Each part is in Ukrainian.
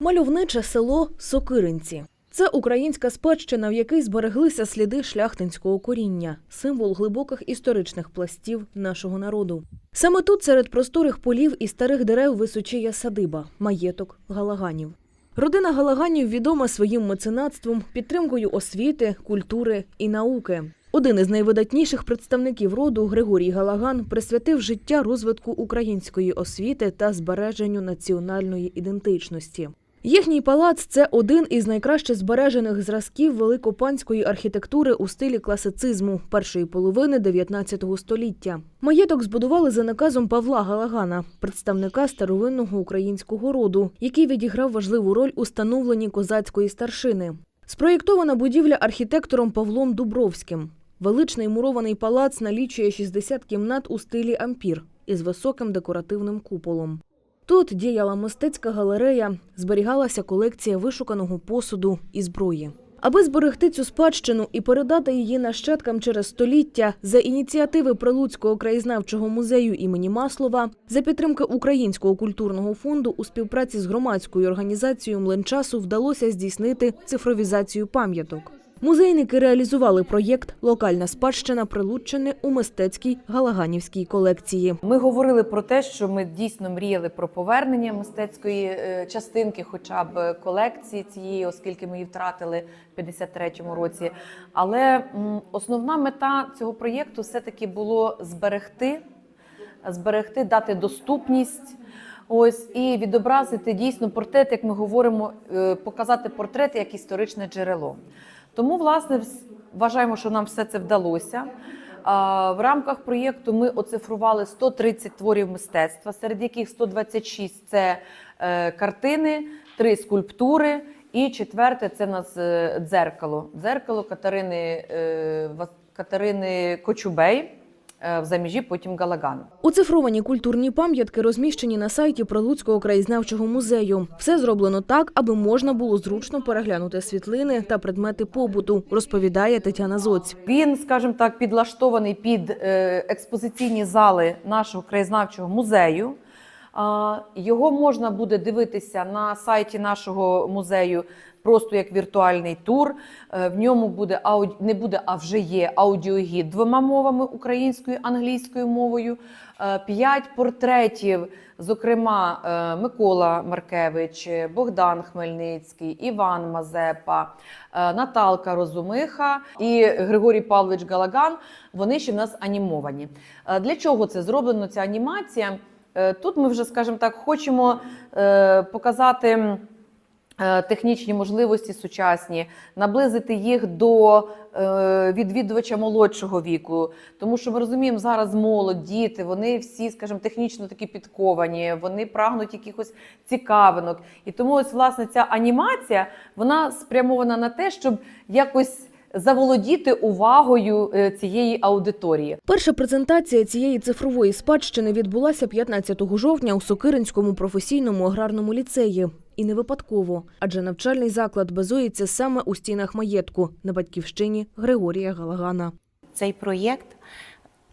Мальовниче село Сокиринці. Це українська спадщина, в якій збереглися сліди шляхтинського коріння, символ глибоких історичних пластів нашого народу. Саме тут, серед просторих полів і старих дерев, височіє садиба, маєток Галаганів. Родина Галаганів відома своїм меценатством, підтримкою освіти, культури і науки. Один із найвидатніших представників роду Григорій Галаган присвятив життя розвитку української освіти та збереженню національної ідентичності. Їхній палац це один із найкраще збережених зразків великопанської архітектури у стилі класицизму першої половини 19 століття. Маєток збудували за наказом Павла Галагана, представника старовинного українського роду, який відіграв важливу роль у становленні козацької старшини. Спроєктована будівля архітектором Павлом Дубровським. Величний мурований палац налічує 60 кімнат у стилі ампір із високим декоративним куполом. Тут діяла мистецька галерея, зберігалася колекція вишуканого посуду і зброї. Аби зберегти цю спадщину і передати її нащадкам через століття, за ініціативи Прилуцького краєзнавчого музею імені Маслова, за підтримки Українського культурного фонду у співпраці з громадською організацією Мленчасу вдалося здійснити цифровізацію пам'яток. Музейники реалізували проєкт Локальна спадщина Прилуччини у мистецькій галаганівській колекції. Ми говорили про те, що ми дійсно мріяли про повернення мистецької е, частинки, хоча б колекції цієї, оскільки ми її втратили в 53-му році. Але основна мета цього проєкту все-таки було зберегти, зберегти, дати доступність. Ось і відобразити дійсно портрет, як ми говоримо, е, показати портрет як історичне джерело. Тому, власне, вважаємо, що нам все це вдалося. В рамках проєкту ми оцифрували 130 творів мистецтва, серед яких 126 – це е, картини, три скульптури. І четверте це нас е, дзеркало. Дзеркало Катерини, е, Катерини Кочубей в заміжі, потім Галаган. Оцифровані культурні пам'ятки розміщені на сайті Прилуцького краєзнавчого музею. Все зроблено так, аби можна було зручно переглянути світлини та предмети побуту, розповідає Тетяна Зоць. Він, скажімо так, підлаштований під е, експозиційні зали нашого краєзнавчого музею. Його можна буде дивитися на сайті нашого музею просто як віртуальний тур. Е, В ньому буде не буде, а вже є аудіогід двома мовами українською англійською мовою. Е, П'ять портретів, зокрема е, Микола Маркевич, Богдан Хмельницький, Іван Мазепа, Наталка Розумиха і Григорій Павлович Галаган. Вони ще в нас анімовані. Для чого це зроблено? Ця анімація? Тут ми вже, скажімо так, хочемо показати. Е, Технічні можливості сучасні, наблизити їх до е, відвідувача молодшого віку, тому що ми розуміємо, зараз молодь, діти, вони всі, скажімо, технічно такі підковані, вони прагнуть якихось цікавинок. І тому ось власне ця анімація вона спрямована на те, щоб якось заволодіти увагою е, цієї аудиторії. Перша презентація цієї цифрової спадщини відбулася 15 жовтня у Сокиринському професійному аграрному ліцеї. І не випадково, адже навчальний заклад базується саме у стінах маєтку на батьківщині Григорія Галагана. цей проєкт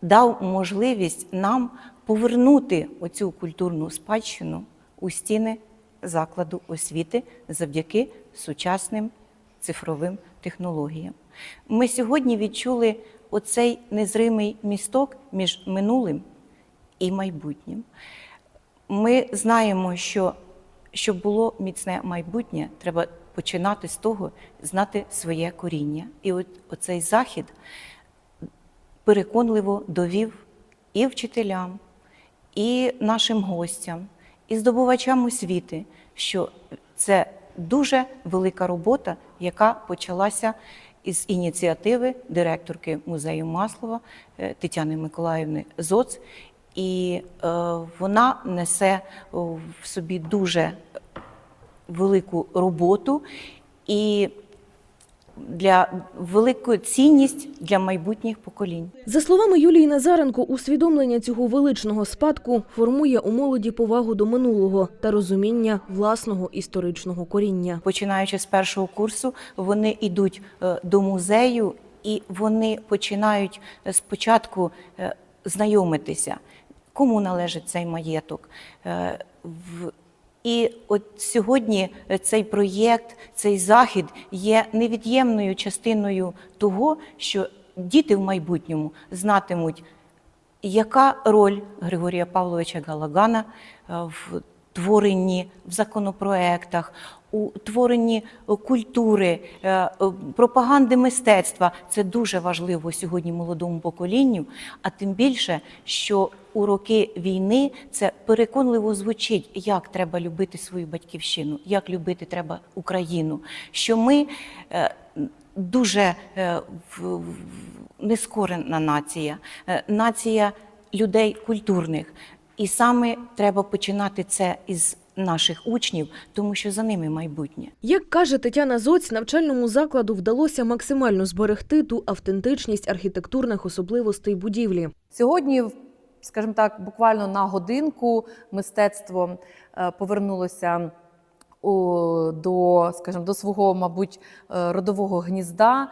дав можливість нам повернути оцю культурну спадщину у стіни закладу освіти завдяки сучасним цифровим технологіям. Ми сьогодні відчули оцей незримий місток між минулим і майбутнім. Ми знаємо, що щоб було міцне майбутнє, треба починати з того, знати своє коріння. І от оцей захід переконливо довів і вчителям, і нашим гостям, і здобувачам освіти, що це дуже велика робота, яка почалася із ініціативи директорки музею Маслова е, Тетяни Миколаївни Зоц. І е, вона несе в собі дуже велику роботу і для велику цінність для майбутніх поколінь. За словами Юлії Назаренко, усвідомлення цього величного спадку формує у молоді повагу до минулого та розуміння власного історичного коріння. Починаючи з першого курсу, вони йдуть е, до музею і вони починають е, спочатку знайомитися, кому належить цей маєток, е, І от сьогодні е, цей проєкт, цей захід є невід'ємною частиною того, що діти в майбутньому знатимуть, яка роль Григорія Павловича Галагана е, в творенні, в законопроектах, у творенні е, культури, е, е, пропаганди мистецтва це дуже важливо сьогодні молодому поколінню, а тим більше, що у роки війни це переконливо звучить, як треба любити свою батьківщину, як любити треба Україну. Що ми дуже нескорена нація, нація людей культурних. І саме треба починати це із наших учнів, тому що за ними майбутнє. Як каже Тетяна Зоць, навчальному закладу вдалося максимально зберегти ту автентичність архітектурних особливостей будівлі. Сьогодні, скажімо так, буквально на годинку мистецтво е, повернулося до, скажімо, до свого, мабуть, е, родового гнізда, е,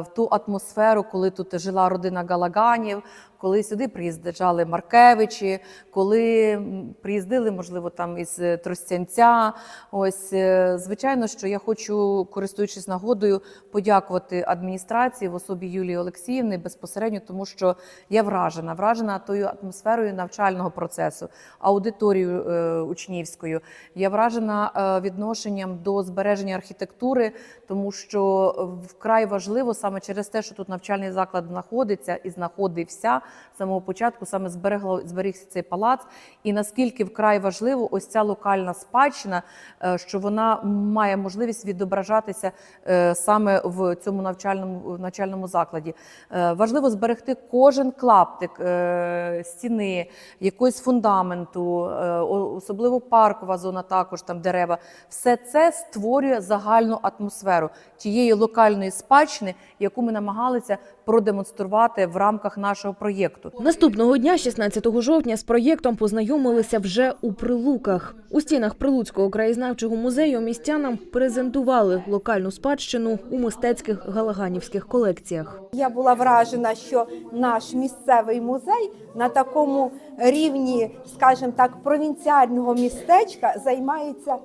в ту атмосферу, коли тут жила родина Галаганів, коли сюди приїжджали Маркевичі, коли приїздили, можливо, там із е, Тростянця. Ось, е, звичайно, що я хочу, користуючись нагодою, подякувати адміністрації в особі Юлії Олексіївни безпосередньо, тому що я вражена, вражена тою атмосферою навчального процесу, аудиторією е, учнівською. Я вражена е, відношенням до збереження архітектури, тому що вкрай важливо саме через те, що тут навчальний заклад знаходиться і знаходився з самого початку, саме зберегло зберігся цей палац. І наскільки вкрай важливо ось ця локальна спадщина, е, що вона має можливість відображатися е, саме в цьому навчальному навчальному закладі. Е, Важливо зберегти кожен клаптик стіни, якогось фундаменту, особливо паркова зона, також там дерева. Все це створює загальну атмосферу тієї локальної спадщини, яку ми намагалися продемонструвати в рамках нашого проєкту. Наступного дня, 16 жовтня, з проєктом познайомилися вже у Прилуках. У стінах Прилуцького краєзнавчого музею містянам презентували локальну спадщину у мистецьких галаганівських колекціях. Я була вражена, що наш місцевий музей на такому рівні, скажімо так, провінціального містечка займається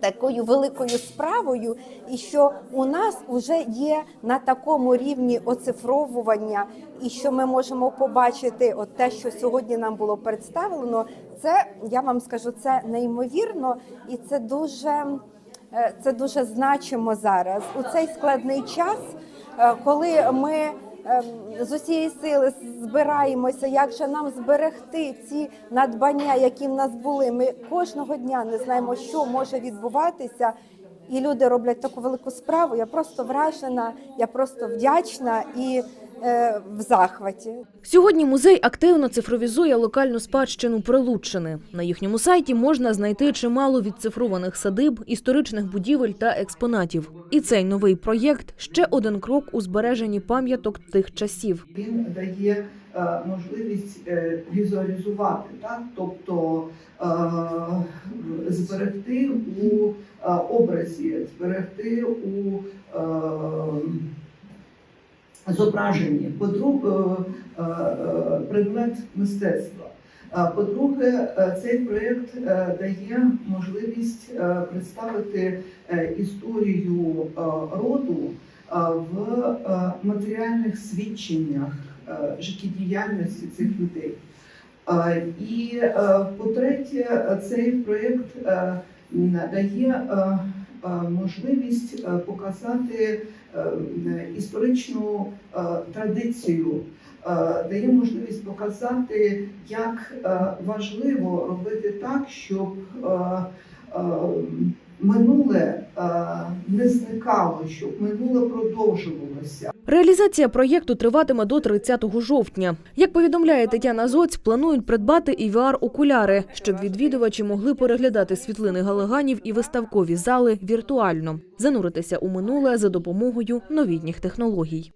такою великою справою, і що у нас вже є на такому рівні оцифровування, і що ми можемо побачити, от те, що сьогодні нам було представлено, це я вам скажу, це неймовірно, і це дуже. Е, Це дуже значимо зараз у цей складний час, е, коли ми з усієї сили збираємося, як же нам зберегти ці надбання, які в нас були. Ми кожного дня не знаємо, що може відбуватися. І люди роблять таку велику справу. Я просто вражена, я просто вдячна і в захваті. Сьогодні музей активно цифровізує локальну спадщину Прилуччини. На їхньому сайті можна знайти чимало відцифрованих садиб, історичних будівель та експонатів. І цей новий проєкт ще один крок у збереженні пам'яток тих часів. Він дає е, можливість е, візуалізувати, так? тобто е, зберегти у е, образі, зберегти у зображенні, по-друге, е, е, предмет мистецтва. По-друге, е, цей проєкт дає можливість представити історію роду в матеріальних свідченнях життєдіяльності цих людей. І по-третє, цей проєкт дає можливість е, показати е, історичну е, традицію, е, дає можливість показати, як е, важливо робити так, щоб е, е, минуле е, не зникало, щоб минуле продовжувалося. Реалізація проєкту триватиме до 30 жовтня. Як повідомляє Тетяна Зоць, планують придбати і VR-окуляри, щоб відвідувачі могли переглядати світлини галаганів і виставкові зали віртуально, зануритися у минуле за допомогою новітніх технологій.